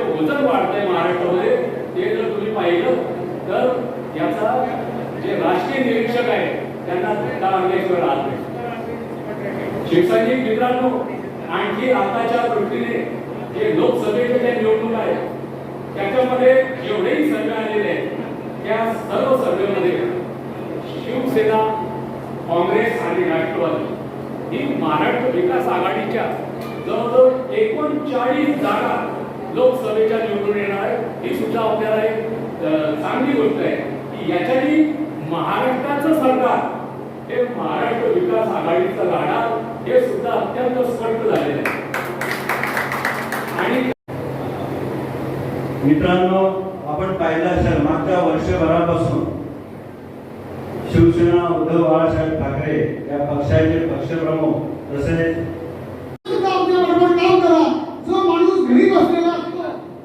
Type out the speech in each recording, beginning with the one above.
वजन वाढतंय महाराष्ट्रामध्ये ते जर तुम्ही पाहिलं तर याचा जे राजकीय निरीक्षक आहे त्यांना धक्का आणल्याशिवाय राहत नाही शिवसैनिक मित्रांनो आणखी आताच्या दृष्टीने जे लोकसभेच्या ज्या निवडणूक आहे त्याच्यामध्ये जेवढेही सर्वे आलेले आहेत त्या सर्व सर्वेमध्ये शिवसेना काँग्रेस आणि राष्ट्रवादी ही महाराष्ट्र विकास आघाडीच्या जवळजवळ एकोणचाळीस जागा लोकसभेच्या निवडून येणार आहे ही सुद्धा आपल्याला एक चांगली गोष्ट आहे. की याच्यानी महाराष्ट्राचं सरकार हे महाराष्ट्र विकास आघाडीचा गाडा हे सुद्धा अत्यंत स्पष्ट झालेलं आहे. आणि मित्रांनो आपण पाहिलं असेल मागच्या वर्षभरापासून शिवसेना उद्धव बाळासाहेब ठाकरे या पक्षाचे पक्षप्रमुख तसेच काम करा. जो माणूस घरी बसलेला असतो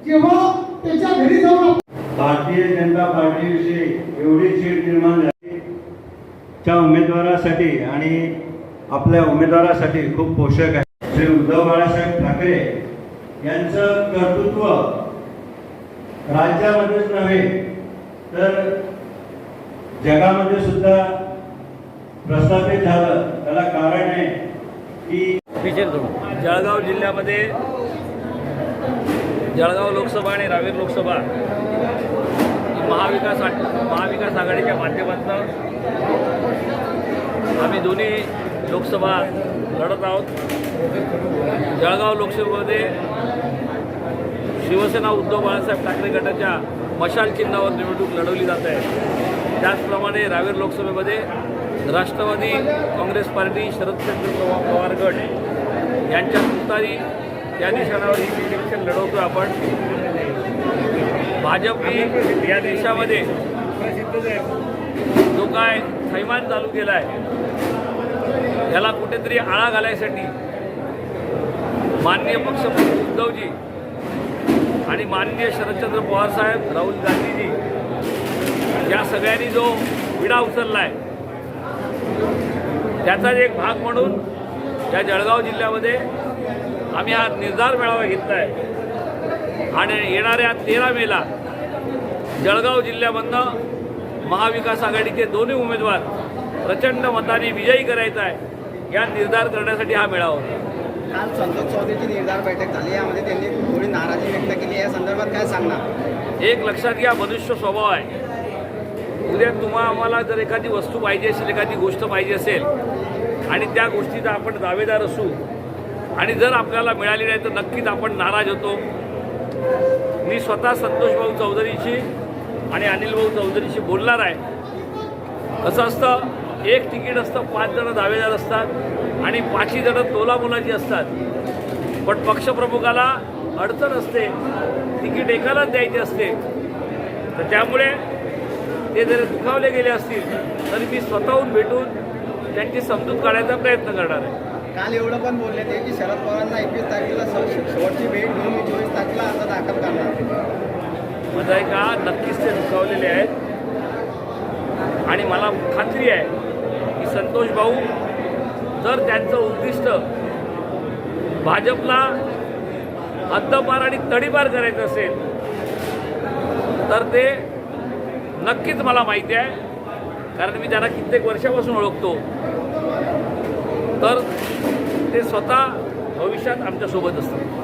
जेव्हा त्याच्या घरी जाऊन भारतीय जनता पार्टीविषयी एवढी चीड निर्माण झाली. च्या उमेदवारासाठी आणि आपल्या उमेदवारासाठी खूप पोषक आहे. श्री उद्धव बाळासाहेब ठाकरे यांचं कर्तृत्व राज्यामध्येच नव्हे तर जगामध्ये सुद्धा प्रस्थापित झालं. त्याला कारण आहे की जळगाव जिल्ह्यामध्ये जळगाव लोकसभा आणि रावेर लोकसभा महाविकास महाविकास आघाडीच्या माध्यमातून आम्ही दोन्ही लोकसभा लढत आहोत. जळगाव लोकसभेमध्ये शिवसेना उद्धव बाळासाहेब ठाकरे गटाच्या मशाल चिन्हावर निवडणूक लढवली जात आहे. त्याचप्रमाणे रावेर लोकसभेमध्ये राष्ट्रवादी काँग्रेस पार्टी शरदचंद्र पवार पवार गट यांच्या तुतारी या निशाणावर ही इलेक्शन लढवतो आपण. भाजपने या देशामध्ये जो काय थैमान चालू केला आहे याला कुठेतरी आळा घालायसाठी माननीय पक्षप्रमुख उद्धवजी आणि माननीय शरदचंद्र पवार साहेब राहुल गांधीजी या सगळ्यांनी जो विडा उचलला आहे त्याचाच एक भाग म्हणून या जळगाव जिल्ह्यामध्ये आम्ही हा निर्धार मेळावा घेतला आहे आणि येणाऱ्या तेरा मेला जळगाव जिल्ह्यामधनं महाविकास आघाडीचे दोन्ही उमेदवार प्रचंड मताने विजयी करायचा आहे या निर्धार करण्यासाठी हा मेळावा होता. काल संतोष चौधरीची निर्धार बैठक झाली यामध्ये त्यांनी थोडी नाराजी व्यक्त केली. या संदर्भात काय सांगणार? एक लक्षात घ्या मनुष्य स्वभाव आहे. उद्या तुम्हा आम्हाला जर एखादी वस्तू पाहिजे असेल एखादी गोष्ट पाहिजे असेल आणि त्या गोष्टीचा आपण दावेदार असू आणि जर आपल्याला मिळाली नाही तर नक्कीच आपण नाराज होतो. मी स्वतः संतोष भाऊ चौधरीशी आणि अनिल भाऊ चौधरीशी बोलणार आहे. कसं असतं एक तिकीट असतं पाच जणं दावेदार असतात आणि पाचही जणं तोलामोलाची असतात. पण पक्षप्रमुखाला अडचण असते. तिकीट एकालाच द्यायची असते. तर त्यामुळे ते जर दुखावले गेले असतील तरी मी स्वतःहून भेटून त्यांची समजूत काढायचा प्रयत्न करणार आहे. काल एवढं पण बोलले ते की शरद पवारांना एकवीस तारखेला शेवटची भेट घेऊन मी चोवीस तारखेला अर्ज दाखल करणार माझं आहे. का नक्कीच ते दुखावलेले आहेत. आणि मला खात्री आहे की संतोष भाऊ जर त्यांचं उद्दिष्ट भाजपला हद्दपार आणि तडीपार करायचं असेल तर ते नक्कीच मला माहिती आहे. कारण मी त्यांना कित्येक वर्षापासून ओळखतो. तर ते स्वतः भविष्यात आमच्यासोबत असतात.